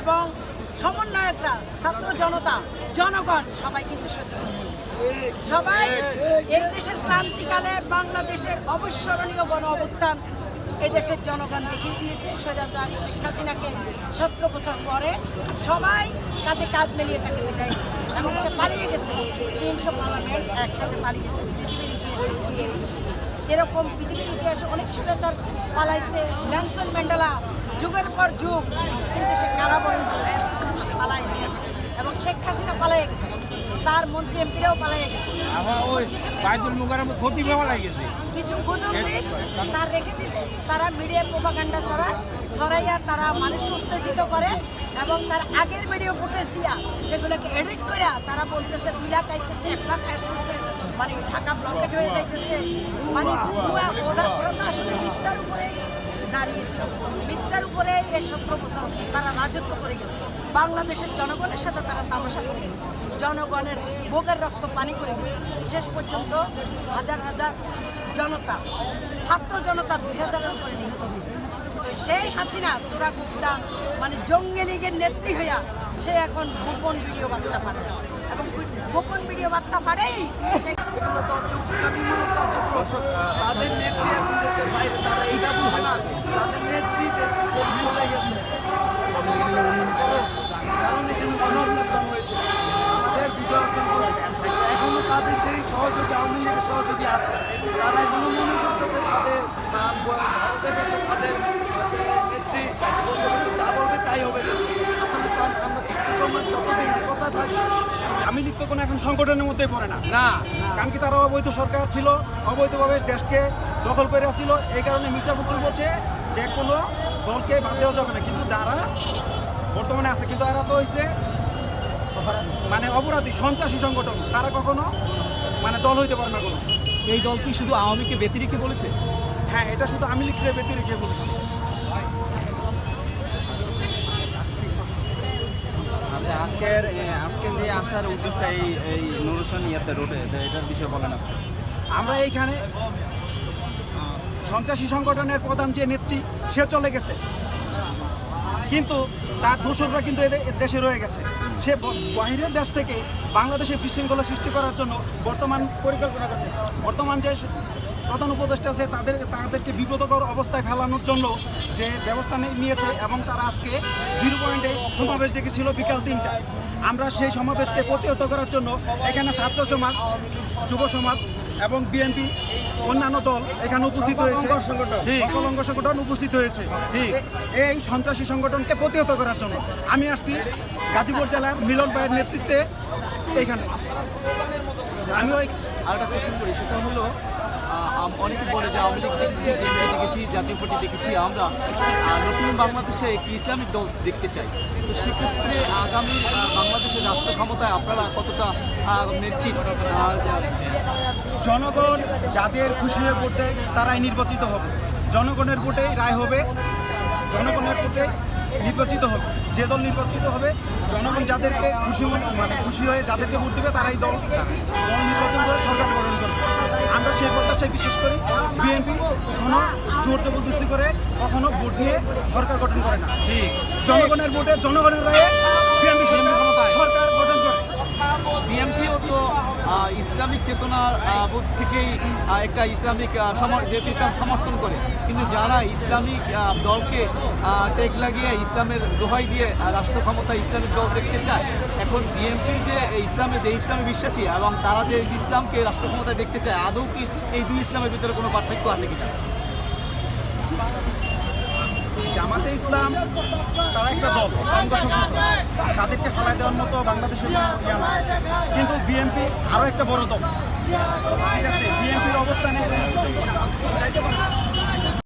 এবং সমন্বয়করা, ছাত্র জনতা, জনগণ, সবাই কিন্তু সচেতন হয়ে গেছে। সবাই এই দেশের ক্রান্তিকালে বাংলাদেশের অবিস্মরণীয় গণ অভ্যুত্থান এই দেশের জনগণ দেখিয়ে দিয়েছে। স্বৈরাচারী শেখ হাসিনাকে সতেরো বছর পরে সবাই কাঁধে কাঁধ মিলিয়ে তাকে বিদায় এবং সে পালিয়ে গেছে। তিনশো পার্লামেন্ট একসাথে পালিয়ে গেছে। পৃথিবীর ইতিহাসে এরকম, পৃথিবীর ইতিহাসে অনেক ছোটাচার পালাইছে। ল্যানসন ম্যান্ডেলা যুগের পর যুগ কিন্তু সে কারাবরণ করেছে। সে পালায় এবং শেখ হাসিনা পালাই গেছে। তার মন্ত্রী এমপিরাও পালিয়ে গেছে। কিছু গুজব দিক তার রেখে দিছে। তারা মিডিয়া প্রোপাগান্ডা ছড়ায়। ছড়াইয়া তারা মানুষকে উত্তেজিত করে এবং তার আগের ভিডিও ফুটেজ দিয়া সেগুলোকে এডিট করে তারা বলতেছে দুই লাখ আইতেছে এক লাখ আসতেছে। মানে ঢাকা ব্লকেট হয়ে যাইতেছে। মানে ওরা ওরা তো আসলে মিথ্যার উপরেই দাঁড়িয়েছিল। উপরে সতেরো বছর তারা রাজত্ব করে গেছে। বাংলাদেশের জনগণের সাথে তারা তামাশা করে গেছে। জনগণের ভোগের রক্ত পানি করে গেছে। শেষ পর্যন্ত হাজার হাজার জনতা, ছাত্র জনতা দুই হাজারের উপরে নিহত হয়েছে। সেই হাসিনা, চোরা গুপ্তা মানে জঙ্গি লীগের নেত্রী হইয়া সে এখন গোপন ভিডিও বার্তা পারে এবং গোপন ভিডিও বার্তা পারেই কার্যক্রম তাদের নেত্রী দেশের বাইরে তারা এইটা বুঝে না। তাদের নেত্রী দেশ চলে গেছে কারণ এখানে হয়েছে সে বিজয় এখনও তাদের সেই সহযোগী আওয়ামী লীগের সহযোগী আছে। তারা এখনও মনে করতেছে তাদের ভারতের দেশে তাদের নেত্রী বসে বসে যা বলবে তাই হবে। দেশে আসলে আমরা যতদিন একতা আমি লিখতে কোনো এখন সংগঠনের মধ্যে পড়ে না। না। কারণ কি তারা অবৈধ সরকার ছিল অবৈধভাবে দেশকে দখল করে আসছিল। এই কারণে মির্জা ফখরুল বলছে যে কোনো দলকে বাদ দেওয়া যাবে না। কিন্তু তারা বর্তমানে আছে কিন্তু এরা তো হয়েছে মানে অপরাধী সন্ত্রাসী সংগঠন তারা কখনো মানে দল হইতে পারে না কোনো। এই দল কি শুধু আওয়ামীকে ব্যতি রেখে বলেছে? হ্যাঁ এটা শুধু আমি লিখলে ব্যতি রেখে বলেছি। আচ্ছা আজকের এ, আজকের যে আসার উদ্দেশ্যটা এই এই নুরুসান ইয়াতে রোডে এটার বিষয়ে বলেন আজকে। আমরা এইখানে সন্ত্রাসী সংগঠনের প্রধান যে নেত্রী, সে চলে গেছে। কিন্তু তার দোসররা কিন্তু এদে- এ দেশে রয়ে গেছে। সে বাহিরের দেশ থেকে বাংলাদেশে বিশৃঙ্খলা সৃষ্টি করার জন্য বর্তমান পরিকল্পনা করছে। বর্তমান যে প্রধান উপদেষ্টা আছে, তাদের তাদেরকে বিপদকর অবস্থায় ফেলানোর জন্য যে ব্যবস্থা নিয়েছে এবং তারা আজকে জিরো পয়েন্টে সমাবেশ ডেকেছিল বিকাল তিনটায়। আমরা সেই সমাবেশকে প্রতিহত করার জন্য এখানে ছাত্র সমাজ, যুব সমাজ এবং বিএনপি অন্যান্য দল এখানে উপস্থিত হয়েছে। সকল অঙ্গ সংগঠন উপস্থিত হয়েছে। এই সন্ত্রাসী সংগঠনকে প্রতিহত করার জন্য আমি আসছি গাজীপুর জেলার মিলন ভাইয়ের নেতৃত্বে এইখানে আমি ওই আরেকটা প্রশ্ন কোশ্চেন করি সেটা হলো অনেকে বলে যে আওয়ামী লীগ দেখেছি দেখেছি, জাতীয় পার্টি দেখেছি। আমরা নতুন বাংলাদেশে একটি ইসলামিক দল দেখতে চাই। তো সেক্ষেত্রে আগামী বাংলাদেশের রাষ্ট্র ক্ষমতায় আপনারা কতটা নিশ্চিত জনগণ যাদের খুশি হয়ে দেয়, তারাই নির্বাচিত হবে। জনগণের ভোটে রায় হবে, জনগণের ভোটে নির্বাচিত হবে। যে দল নির্বাচিত হবে, জনগণ যাদেরকে খুশি মানে খুশি হয়ে যাদেরকে ভোট দেবে, তারাই দল। দল নির্বাচন প্রত্যাশায় বিশেষ করে বিএনপি কখনো জোর জবরদস্তি করে কখনো ভোট নিয়ে সরকার গঠন করে না। জনগণের ভোটে জনগণের রায়ে বিএনপি সরকার গঠন করে বিএনপিও তো ইসলামিক চেতনার বোধ থেকেই একটা ইসলামিক যেহেতু ইসলাম সমর্থন করে। কিন্তু যারা ইসলামিক দলকে টেক লাগিয়ে ইসলামের দোহাই দিয়ে রাষ্ট্র ক্ষমতা ইসলামিক দল দেখতে চায়, এখন বিএনপির যে ইসলামে যে ইসলামে বিশ্বাসী এবং তারা যে ইসলামকে রাষ্ট্র ক্ষমতায় দেখতে চায়, আদৌ কি এই দুই ইসলামের ভিতরে কোনো পার্থক্য আছে কিনা? জামাতে ইসলাম, তারা একটা দল অঙ্গ সংগঠন। তাদেরকে ফেলাই দেওয়ার মতো বাংলাদেশের। কিন্তু বিএনপি আরও একটা বড় দল। ঠিক আছে বিএনপির অবস্থানে